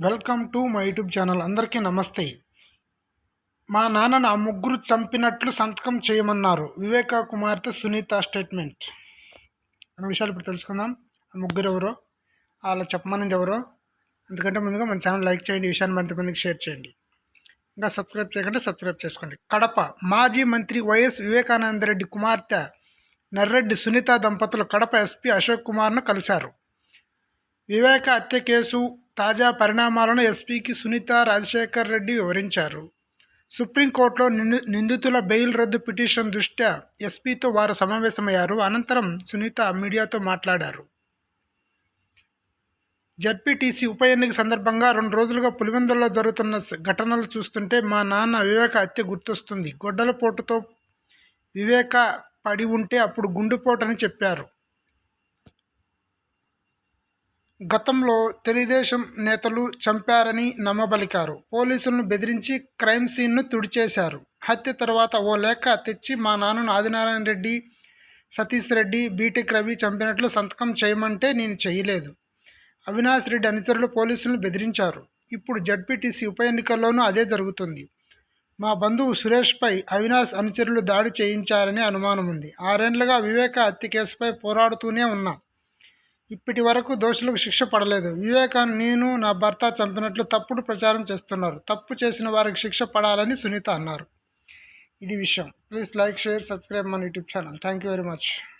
Welcome to my YouTube channel. అందరికీ నమస్తే. మా నాన్నను ఆ ముగ్గురు చంపినట్లు సంతకం చేయమన్నారు. వివేక కుమార్తె సునీత స్టేట్మెంట్. అనే విషయాలు ఇప్పుడు తెలుసుకుందాం. ఆ ముగ్గురు ఎవరో? అలా చెప్పమనింది ఎవరో? ఎందుకంటే ముందుగా మన ఛానల్ లైక్ చేయండి విషయాన్ని మరింత మందికి షేర్ చేయండి. ఇంకా సబ్స్క్రైబ్ చేయకండి సబ్స్క్రైబ్ చేసుకోండి. కడప మాజీ మంత్రి వైఎస్ వివేకానందరెడ్డి కుమార్తె నర్రెడ్డి సునీత దంపతులు కడప ఎస్పీ అశోక్ కుమార్ను కలిశారు. వివేక హత్య కేసు తాజా పరిణామాలను ఎస్పీకి సునీత రాజశేఖర్ రెడ్డి వివరించారు. సుప్రీంకోర్టులో నిందు నిందితుల బెయిల్ రద్దు పిటిషన్ దృష్ట్యా ఎస్పీతో వారు సమావేశమయ్యారు. అనంతరం సునీత మీడియాతో మాట్లాడారు. జడ్పీటీసీ ఉప ఎన్నిక సందర్భంగా రెండు రోజులుగా పులివెందుల్లో జరుగుతున్న ఘటనలు చూస్తుంటే మా నాన్న వివేక హత్య గుర్తొస్తుంది. గొడ్డల పోటుతో వివేక పడి ఉంటే అప్పుడు గుండెపోటని చెప్పారు. గతంలో తెలుగుదేశం నేతలు చంపారని నమ్మబలికారు. పోలీసులను బెదిరించి క్రైమ్ సీన్ను తుడిచేశారు. హత్య తర్వాత ఓ లేఖ తెచ్చి మా నాన్నను ఆదినారాయణ రెడ్డి సతీష్ రెడ్డి బీటెక్ రవి చంపినట్లు సంతకం చేయమంటే నేను చేయలేదు. అవినాష్ రెడ్డి అనుచరులు పోలీసులను బెదిరించారు. ఇప్పుడు జడ్పీటీసీ ఉప ఎన్నికల్లోనూ అదే జరుగుతుంది. మా బంధువు సురేష్పై అవినాష్ అనుచరులు దాడి చేయించారని అనుమానం ఉంది ఆరేండ్లుగా వివేక హత్య కేసుపై పోరాడుతూనే ఉన్నాం. ఇప్పటి వరకు దోషులకు శిక్ష పడలేదు. వివేకాన్ నేను నా భర్త చంపినట్లు తప్పుడు ప్రచారం చేస్తున్నారు. తప్పు చేసిన వారికి శిక్ష పడాలని సునీత అన్నారు. ఇది విషయం. ప్లీజ్ లైక్ షేర్ సబ్స్క్రైబ్ మన YouTube channel. Thank you very much.